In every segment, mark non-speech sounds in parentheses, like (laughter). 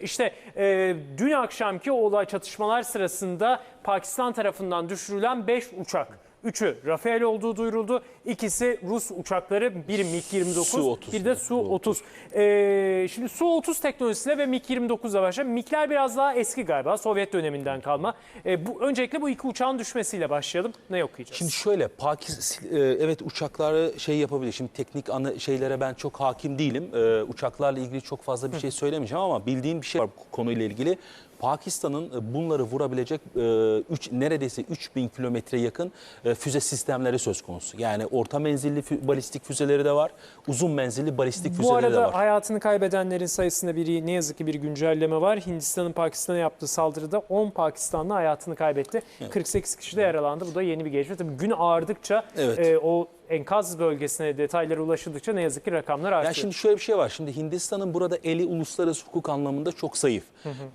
İşte e, dün akşamki olay çatışmalar sırasında Pakistan tarafından düşürülen 5 uçak. Üçü Rafael olduğu duyuruldu. İkisi Rus uçakları. Biri MiG-29, Su-30. bir de Su-30. E, şimdi Su-30 teknolojisiyle ve MiG-29 ile başlayan. MiG'ler biraz daha eski galiba. Sovyet döneminden kalma. E, bu Öncelikle bu iki uçağın düşmesiyle başlayalım. Ne okuyacağız? Şimdi şöyle Pakistan evet uçakları şey yapabilir. Şimdi teknik ana şeylere ben çok hakim değilim. Ee, uçaklarla ilgili çok fazla bir şey söylemeyeceğim ama bildiğim bir şey var bu konuyla ilgili. Pakistan'ın e, bunları vurabilecek e, üç, neredeyse 3000 kilometre yakın e, füze sistemleri söz konusu. Yani orta menzilli fü- balistik füzeleri de var, uzun menzilli balistik Bu füzeleri de arada var. hayatını kaybedenlerin sayısında bir ne yazık ki bir güncelleme var. Hindistan'ın Pakistan'a yaptığı saldırıda 10 Pakistanlı hayatını kaybetti. 48 kişi de yaralandı. Bu da yeni bir gelişme. Tabii gün ağardıkça Evet. e, o enkaz bölgesine detaylara ulaşıldıkça ne yazık ki rakamlar artıyor. Yani şimdi şöyle bir şey var. Şimdi Hindistan'ın burada eli uluslararası hukuk anlamında çok zayıf.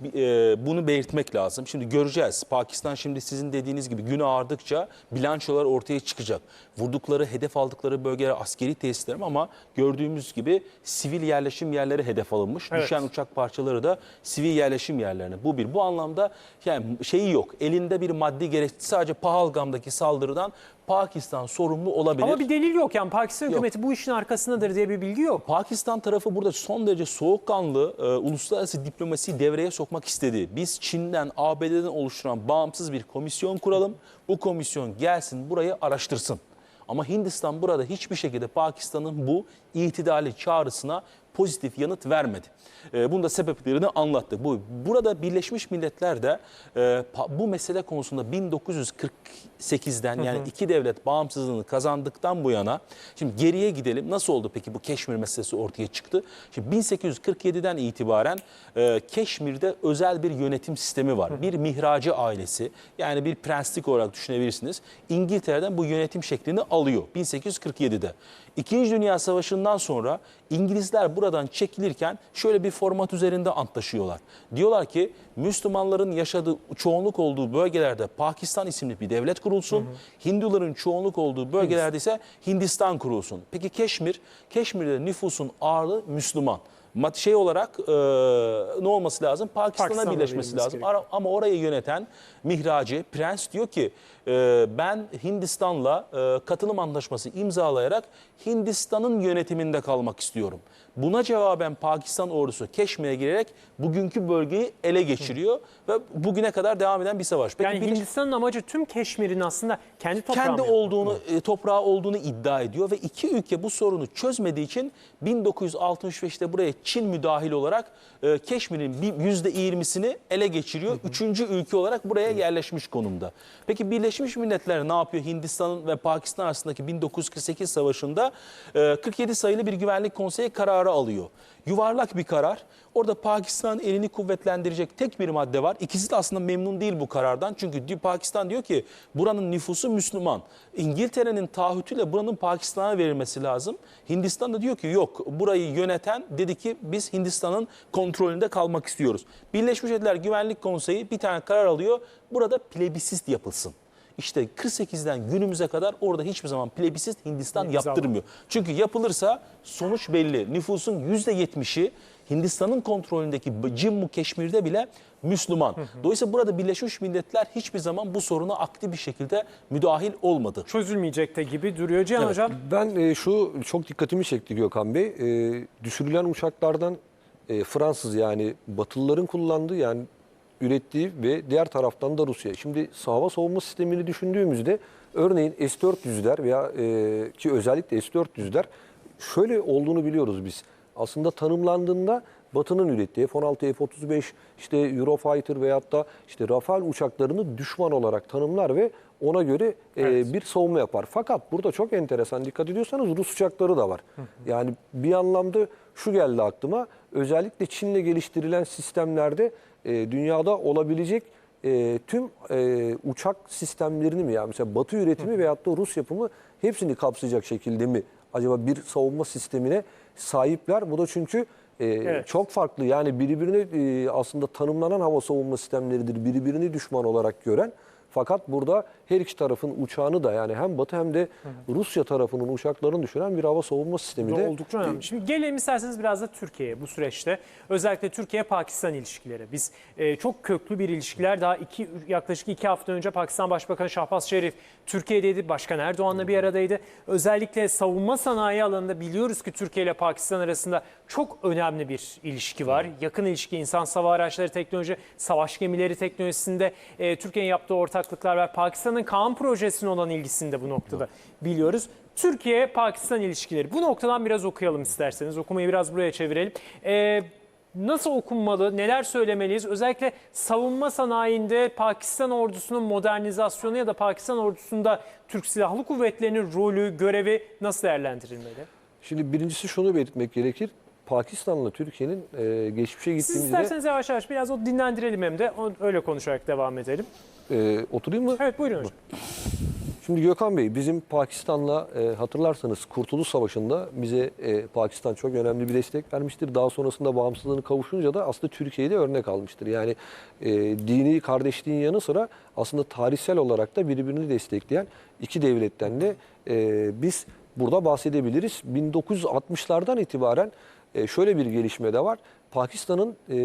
Bir, e, bunu belirtmek lazım. Şimdi göreceğiz. Pakistan şimdi sizin dediğiniz gibi gün ağardıkça bilançolar ortaya çıkacak. Vurdukları, hedef aldıkları bölgeler askeri tesisler ama gördüğümüz gibi sivil yerleşim yerleri hedef alınmış. Evet. Düşen uçak parçaları da sivil yerleşim yerlerine. Bu bir. Bu anlamda yani şeyi yok. Elinde bir maddi gerekçe sadece Pahalgam'daki saldırıdan Pakistan sorumlu olabilir. Ama bir delil yok yani Pakistan hükümeti bu işin arkasındadır diye bir bilgi yok. Pakistan tarafı burada son derece soğukkanlı e, uluslararası diplomasiyi devreye sokmak istedi. Biz Çin'den, ABD'den oluşturan bağımsız bir komisyon kuralım. Bu komisyon gelsin burayı araştırsın. Ama Hindistan burada hiçbir şekilde Pakistan'ın bu itidali çağrısına pozitif yanıt vermedi. E, bunun da sebeplerini anlattı. Bu burada Birleşmiş Milletler de e, bu mesele konusunda 1948'den yani iki devlet bağımsızlığını kazandıktan bu yana şimdi geriye gidelim. Nasıl oldu peki bu Keşmir meselesi ortaya çıktı? Şimdi 1847'den itibaren e, Keşmir'de özel bir yönetim sistemi var. Bir mihracı ailesi yani bir prenslik olarak düşünebilirsiniz. İngiltere'den bu yönetim şeklini alıyor 1847'de. İkinci Dünya Savaşı'ndan sonra İngilizler buradan çekilirken şöyle bir format üzerinde antlaşıyorlar. Diyorlar ki Müslümanların yaşadığı çoğunluk olduğu bölgelerde Pakistan isimli bir devlet kurulsun. Hinduların çoğunluk olduğu bölgelerde ise Hindistan kurulsun. Peki Keşmir, Keşmir'de nüfusun ağırlığı Müslüman. Mat- Şey olarak e, ne olması lazım? Pakistan'a Pakistan'la birleşmesi lazım. gerekiyor. Ama orayı yöneten mihracı, prens diyor ki e, ben Hindistan'la e, katılım anlaşması imzalayarak Hindistan'ın yönetiminde kalmak istiyorum. Buna cevaben Pakistan ordusu Keşmir'e girerek bugünkü bölgeyi ele geçiriyor ve bugüne kadar devam eden bir savaş. Peki Yani Birleş- Hindistan'ın amacı tüm Keşmir'in aslında kendi toprağı kendi olduğunu, e, toprağı olduğunu iddia ediyor ve iki ülke bu sorunu çözmediği için 1965'te buraya Çin müdahil olarak e, Keşmir'in bir %20'sini ele geçiriyor. Üçüncü ülke olarak buraya yerleşmiş konumda. Peki Birleşmiş Milletler ne yapıyor Hindistan ve Pakistan arasındaki 1948 savaşında e, 47 sayılı bir güvenlik konseyi kararı alıyor. Yuvarlak bir karar. Orada Pakistan elini kuvvetlendirecek tek bir madde var. İkisi de aslında memnun değil bu karardan. Çünkü Pakistan diyor ki buranın nüfusu Müslüman. İngiltere'nin taahhütüyle buranın Pakistan'a verilmesi lazım. Hindistan da diyor ki yok burayı yöneten dedi ki biz Hindistan'ın kontrolünde kalmak istiyoruz. Birleşmiş Milletler Güvenlik Konseyi bir tane karar alıyor. Burada plebisist yapılsın. İşte 48'den günümüze kadar orada hiçbir zaman plebisist Hindistan güzel. yaptırmıyor. Çünkü yapılırsa sonuç belli. Nüfusun %70'i Hindistan'ın kontrolündeki Cimmu Keşmir'de bile Müslüman. Dolayısıyla burada Birleşmiş Milletler hiçbir zaman bu soruna aktif bir şekilde müdahil olmadı. Çözülmeyecek de gibi duruyor. Cihan Evet. Hocam Ben e, şu çok dikkatimi çekti Gökhan Bey. E, düşürülen uçaklardan e, Fransız yani Batılıların kullandığı yani ürettiği ve diğer taraftan da Rusya. Şimdi hava savunma sistemini düşündüğümüzde örneğin S-400'ler veya e, ki özellikle S-400'ler şöyle olduğunu biliyoruz biz. Aslında tanımlandığında Batı'nın ürettiği F-16, F-35, işte Eurofighter veyahut da işte Rafale uçaklarını düşman olarak tanımlar ve ona göre e, Evet. bir savunma yapar. Fakat burada çok enteresan dikkat ediyorsanız Rus uçakları da var. Yani bir anlamda şu geldi aklıma. Özellikle Çin'le geliştirilen sistemlerde e, dünyada olabilecek e, tüm e, uçak sistemlerini mi yani mesela Batı üretimi veyahut da Rus yapımı hepsini kapsayacak şekilde mi acaba bir savunma sistemine sahipler? Bu da çünkü e, Evet. çok farklı yani birbirine e, aslında tanımlanan hava savunma sistemleridir. Birbirini düşman olarak gören Fakat burada her iki tarafın uçağını da yani hem Batı hem de Rusya tarafının uçaklarını düşüren bir hava savunma sistemi de oldukça önemli. Şimdi gelelim isterseniz biraz da Türkiye'ye bu süreçte. Özellikle Türkiye-Pakistan ilişkileri. Biz e, çok köklü bir ilişkiler daha iki, yaklaşık iki hafta önce Pakistan Başbakanı Şahbaz Şerif Türkiye'deydi. Başkan Erdoğan'la bir aradaydı. Özellikle savunma sanayi alanında biliyoruz ki Türkiye ile Pakistan arasında çok önemli bir ilişki var. Yakın ilişki insan hava araçları teknoloji, savaş gemileri teknolojisinde e, Türkiye'nin yaptığı ortaklıklar var. Pakistan'ın Kaan projesine olan ilgisini de bu noktada biliyoruz. Türkiye-Pakistan ilişkileri. Bu noktadan biraz okuyalım isterseniz. Okumayı biraz buraya çevirelim. Ee, nasıl okunmalı, neler söylemeliyiz? Özellikle savunma sanayinde Pakistan ordusunun modernizasyonu ya da Pakistan ordusunda Türk Silahlı Kuvvetleri'nin rolü, görevi nasıl değerlendirilmeli? Şimdi birincisi şunu belirtmek gerekir. Pakistan'la Türkiye'nin e, geçmişe Siz gittiğimizde isterseniz yavaş yavaş biraz o dinlendirelim hem de öyle konuşarak devam edelim. E, oturayım mı? Evet buyurun hocam. Şimdi Gökhan Bey bizim Pakistan'la e, hatırlarsanız Kurtuluş Savaşı'nda bize e, Pakistan çok önemli bir destek vermiştir. Daha sonrasında bağımsızlığını kavuşunca da aslında Türkiye'yi de örnek almıştır. Yani e, dini kardeşliğin yanı sıra aslında tarihsel olarak da birbirini destekleyen iki devletten de e, biz burada bahsedebiliriz. 1960'lardan itibaren e, şöyle bir gelişme de var. Pakistan'ın e,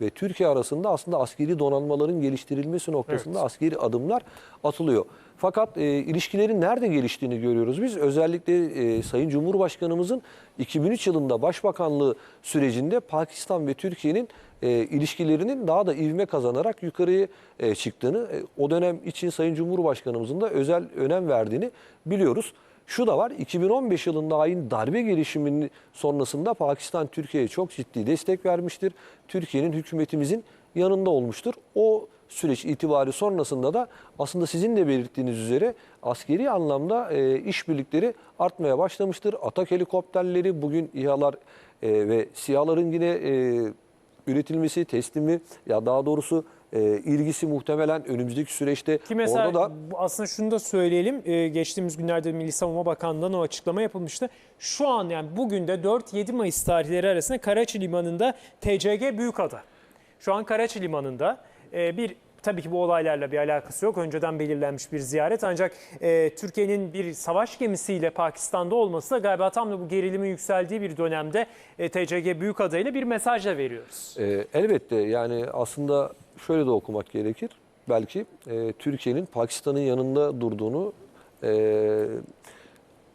ve Türkiye arasında aslında askeri donanmaların geliştirilmesi noktasında askeri adımlar atılıyor. Fakat e, ilişkilerin nerede geliştiğini görüyoruz biz. Özellikle e, Sayın Cumhurbaşkanımızın 2003 yılında başbakanlığı sürecinde Pakistan ve Türkiye'nin e, ilişkilerinin daha da ivme kazanarak yukarıya e, çıktığını, e, o dönem için Sayın Cumhurbaşkanımızın da özel önem verdiğini biliyoruz. Şu da var 2015 yılında hain darbe girişiminin sonrasında Pakistan Türkiye'ye çok ciddi destek vermiştir. Türkiye'nin hükümetimizin yanında olmuştur. O süreç itibari sonrasında da aslında sizin de belirttiğiniz üzere askeri anlamda e, işbirlikleri artmaya başlamıştır. Atak helikopterleri bugün İHA'lar e, ve SİHA'ların yine e, üretilmesi, teslimi ya daha doğrusu e, ilgisi muhtemelen önümüzdeki süreçte Ki mesela orada da aslında şunu da söyleyelim. Ee, geçtiğimiz günlerde Milli Savunma Bakanlığı'ndan o açıklama yapılmıştı. Şu an yani bugün de 4-7 Mayıs tarihleri arasında Karaçi Limanı'nda TCG Büyükada. Şu an Karaçi Limanı'nda e, bir tabii ki bu olaylarla bir alakası yok. Önceden belirlenmiş bir ziyaret ancak e, Türkiye'nin bir savaş gemisiyle Pakistan'da olması da galiba tam da bu gerilimin yükseldiği bir dönemde e, TCG Büyükada ile bir mesaj da veriyoruz. Ee, elbette yani aslında şöyle de okumak gerekir. Belki e, Türkiye'nin Pakistan'ın yanında durduğunu e,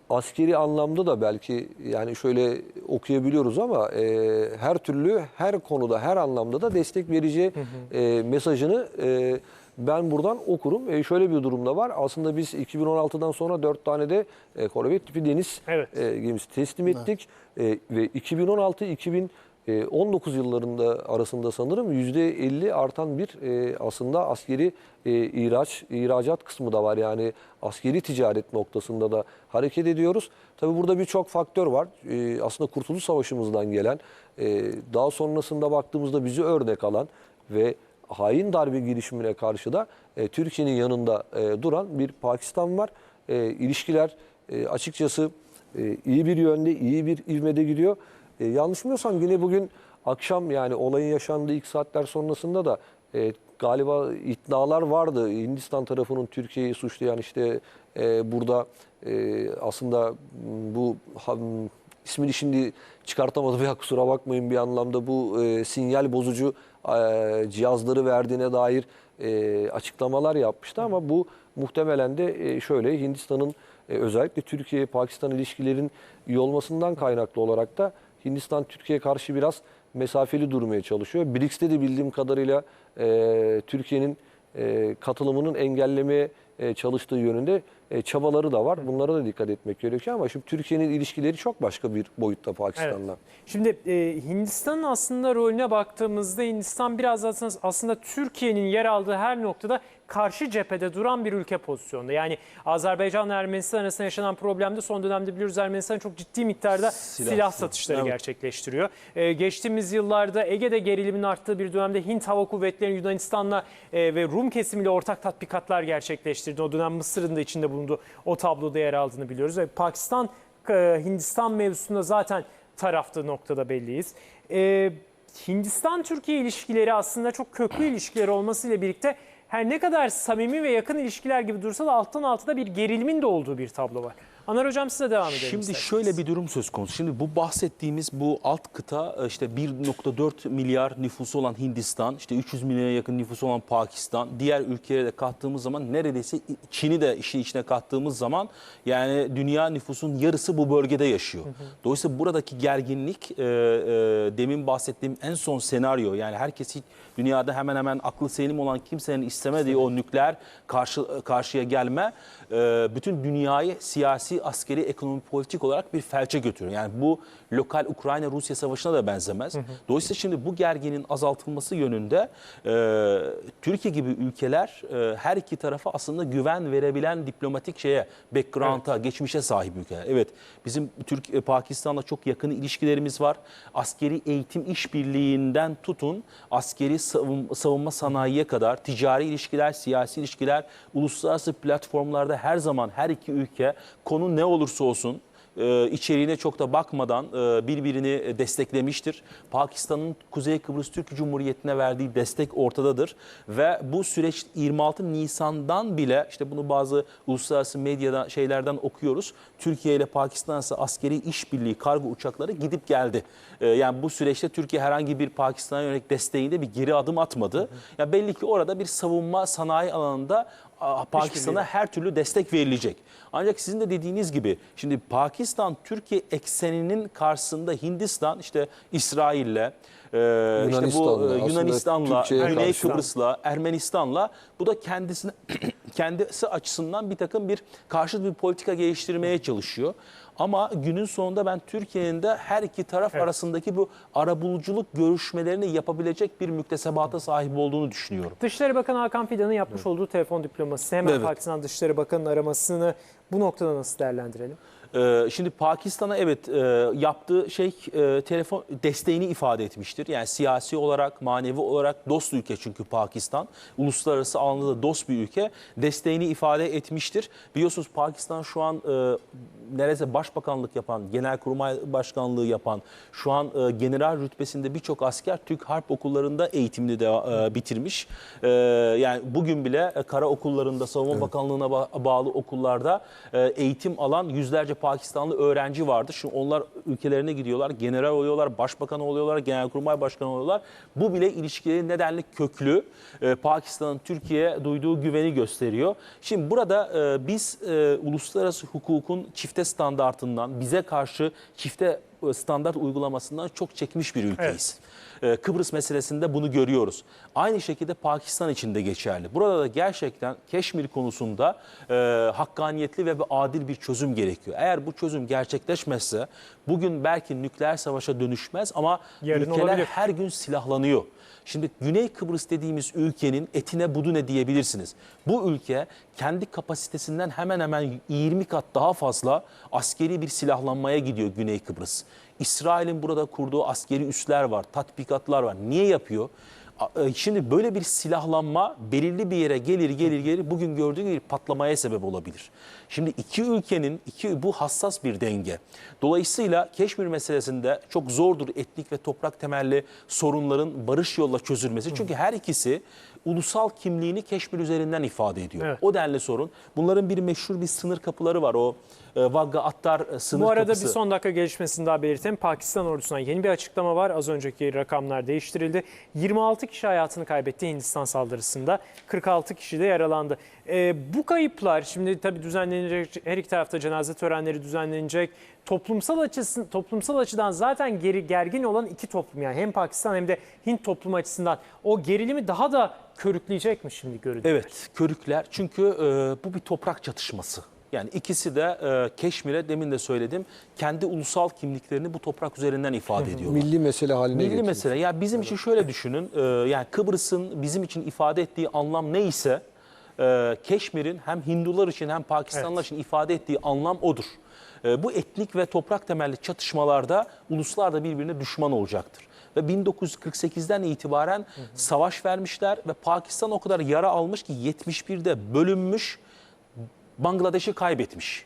askeri anlamda da belki yani şöyle okuyabiliyoruz ama e, her türlü her konuda her anlamda da destek vereceği e, mesajını e, ben buradan okurum. E, şöyle bir durumda var. Aslında biz 2016'dan sonra 4 tane de e, korvet tipi deniz Evet. e, gemisi teslim ettik. E, ve 2016-2019 yıllarında arasında sanırım %50 artan bir e, aslında askeri e, ihraç, ihracat kısmı da var. Yani askeri ticaret noktasında da hareket ediyoruz. Tabii burada birçok faktör var. E, aslında Kurtuluş Savaşımızdan gelen, daha sonrasında baktığımızda bizi örnek alan ve hain darbe girişimine karşı da Türkiye'nin yanında duran bir Pakistan var. İlişkiler açıkçası iyi bir yönde, iyi bir ivmede gidiyor. E, yanlış bilmiyorsam yine bugün akşam yani olayın yaşandığı ilk saatler sonrasında da e, galiba iddialar vardı. Hindistan tarafının Türkiye'yi suçlayan işte e, burada e, aslında bu ha, ismini şimdi çıkartamadım ya kusura bakmayın bir anlamda bu e, sinyal bozucu e, cihazları verdiğine dair e, açıklamalar yapmıştı ama bu muhtemelen de e, şöyle Hindistan'ın e, özellikle Türkiye-Pakistan ilişkilerin iyi olmasından kaynaklı olarak da Hindistan Türkiye'ye karşı biraz mesafeli durmaya çalışıyor. BRICS'te de bildiğim kadarıyla e, Türkiye'nin e, katılımının engellemeye e, çalıştığı yönünde e, çabaları da var. Bunlara da dikkat etmek gerekiyor ama şimdi Türkiye'nin ilişkileri çok başka bir boyutta Pakistan'la. Şimdi e, Hindistan'ın aslında rolüne baktığımızda Hindistan biraz aslında, aslında Türkiye'nin yer aldığı her noktada karşı cephede duran bir ülke pozisyonda. Yani Azerbaycan ile Ermenistan arasında yaşanan problemde son dönemde biliyoruz Ermenistan çok ciddi miktarda silah, satışları Evet. gerçekleştiriyor. E, geçtiğimiz yıllarda Ege'de gerilimin arttığı bir dönemde Hint Hava Kuvvetleri Yunanistan'la e, ve Rum kesimiyle ortak tatbikatlar gerçekleştirdi. O dönem Mısır'ın da içinde bulunduğu o tabloda yer aldığını biliyoruz. Ve Pakistan e, Hindistan mevzusunda zaten taraflı noktada belliyiz. E, Hindistan-Türkiye ilişkileri aslında çok köklü ilişkiler olmasıyla birlikte her ne kadar samimi ve yakın ilişkiler gibi dursa da alttan alta bir gerilimin de olduğu bir tablo var. Anar Hocam size devam edelim Şimdi isterseniz. şöyle bir durum söz konusu. Şimdi bu bahsettiğimiz bu alt kıta e, işte 1.4 milyar nüfusu olan Hindistan, işte 300 milyona yakın nüfusu olan Pakistan, diğer ülkelere de kattığımız zaman neredeyse Çin'i de işin içine kattığımız zaman yani dünya nüfusun yarısı bu bölgede yaşıyor. Dolayısıyla buradaki gerginlik e, e, demin bahsettiğim en son senaryo yani herkesi dünyada hemen hemen aklı selim olan kimsenin istemediği o nükleer karşı karşıya gelme e, bütün dünyayı siyasi, askeri, ekonomik, politik olarak bir felçe götürüyor. Yani bu lokal Ukrayna-Rusya savaşına da benzemez. Dolayısıyla şimdi bu gerginin azaltılması yönünde e, Türkiye gibi ülkeler e, her iki tarafa aslında güven verebilen diplomatik şeye, background'a, geçmişe sahip ülkeler. Evet bizim Türk e, Pakistan'la çok yakın ilişkilerimiz var. Askeri eğitim işbirliğinden tutun askeri savun- savunma sanayiye kadar ticari ilişkiler, siyasi ilişkiler, uluslararası platformlarda her zaman her iki ülke konu ne olursa olsun e, içeriğine çok da bakmadan e, birbirini desteklemiştir. Pakistan'ın Kuzey Kıbrıs Türk Cumhuriyeti'ne verdiği destek ortadadır ve bu süreç 26 Nisan'dan bile işte bunu bazı uluslararası medyadan şeylerden okuyoruz. Türkiye ile Pakistan arası askeri işbirliği kargo uçakları gidip geldi. E, yani bu süreçte Türkiye herhangi bir Pakistan'a yönelik desteğinde bir geri adım atmadı. Ya belli ki orada bir savunma sanayi alanında Pakistan'a her türlü destek verilecek. Ancak sizin de dediğiniz gibi şimdi Pakistan Türkiye ekseninin karşısında Hindistan işte İsrail'le e, işte bu Yunanistan'la, e, Yunanistan'la, Güney. Kıbrıs'la, Ermenistan'la bu da kendisine (clears throat) kendisi açısından bir takım bir karşıt bir politika geliştirmeye çalışıyor. Ama günün sonunda ben Türkiye'nin de her iki taraf arasındaki bu arabuluculuk görüşmelerini yapabilecek bir müktesebata sahip olduğunu düşünüyorum. Dışişleri Bakanı Hakan Fidan'ın yapmış olduğu telefon diplomasisi hemen Evet. Pakistan Dışişleri Bakanı'nın aramasını bu noktada nasıl değerlendirelim? Ee, Şimdi Pakistan'a evet e, yaptığı şey e, telefon desteğini ifade etmiştir. Yani siyasi olarak, manevi olarak dost ülke çünkü Pakistan. Uluslararası alanda da dost bir ülke. Desteğini ifade etmiştir. Biliyorsunuz Pakistan şu an e, neredeyse başbakanlık yapan, genelkurmay başkanlığı yapan, şu an e, general rütbesinde birçok asker Türk harp okullarında eğitimini de e, bitirmiş. E, yani bugün bile e, kara okullarında, Savunma Bakanlığı'na ba- bağlı okullarda e, eğitim alan yüzlerce Pakistanlı öğrenci vardı. Şimdi onlar ülkelerine gidiyorlar, general oluyorlar, başbakan oluyorlar, genelkurmay başkanı oluyorlar. Bu bile ilişkilerin nedenli köklü. E, Pakistan'ın Türkiye'ye duyduğu güveni gösteriyor. Şimdi burada e, biz e, uluslararası hukukun çifte standartından, bize karşı çifte e, standart uygulamasından çok çekmiş bir ülkeyiz. E, Kıbrıs meselesinde bunu görüyoruz. Aynı şekilde Pakistan için de geçerli. Burada da gerçekten Keşmir konusunda e, hakkaniyetli ve adil bir çözüm gerekiyor. Eğer bu çözüm gerçekleşmezse bugün belki nükleer savaşa dönüşmez ama Yarın ülkeler olabilir. her gün silahlanıyor. Şimdi Güney Kıbrıs dediğimiz ülkenin etine budune diyebilirsiniz. Bu ülke kendi kapasitesinden hemen hemen 20 kat daha fazla askeri bir silahlanmaya gidiyor Güney Kıbrıs. İsrail'in burada kurduğu askeri üsler var, tatbikatlar var. Niye yapıyor? E, Şimdi böyle bir silahlanma belirli bir yere gelir gelir gelir bugün gördüğün gibi patlamaya sebep olabilir. Şimdi iki ülkenin iki bu hassas bir denge. Dolayısıyla Keşmir meselesinde çok zordur etnik ve toprak temelli sorunların barış yolla çözülmesi. Çünkü her ikisi ulusal kimliğini Keşmir üzerinden ifade ediyor. Evet. O denli sorun. Bunların bir meşhur bir sınır kapıları var. O e, Vagga Attar e, sınır Bu arada kapısı. bir son dakika gelişmesini daha belirtelim. Pakistan ordusundan yeni bir açıklama var. Az önceki rakamlar değiştirildi. 26 kişi hayatını kaybetti Hindistan saldırısında. 46 kişi de yaralandı. Ee, bu kayıplar şimdi tabii düzenlenecek, her iki tarafta cenaze törenleri düzenlenecek. Toplumsal açısın, toplumsal açıdan zaten geri gergin olan iki toplum yani hem Pakistan hem de Hint toplumu açısından o gerilimi daha da körükleyecek mi şimdi görüldüğü? Evet, körükler. Çünkü e, bu bir toprak çatışması. Yani ikisi de e, Keşmir'e demin de söyledim kendi ulusal kimliklerini bu toprak üzerinden ifade ediyorlar. Milli mesele haline Milli getirmiş. mesele. Ya bizim için şöyle düşünün. e, yani Kıbrıs'ın bizim için ifade ettiği anlam neyse e, Keşmir'in hem Hindular için hem Pakistanlılar Evet. için ifade ettiği anlam odur. E, bu etnik ve toprak temelli çatışmalarda uluslar da birbirine düşman olacaktır. Ve 1948'den itibaren savaş vermişler ve Pakistan o kadar yara almış ki 71'de bölünmüş Bangladeş'i kaybetmiş.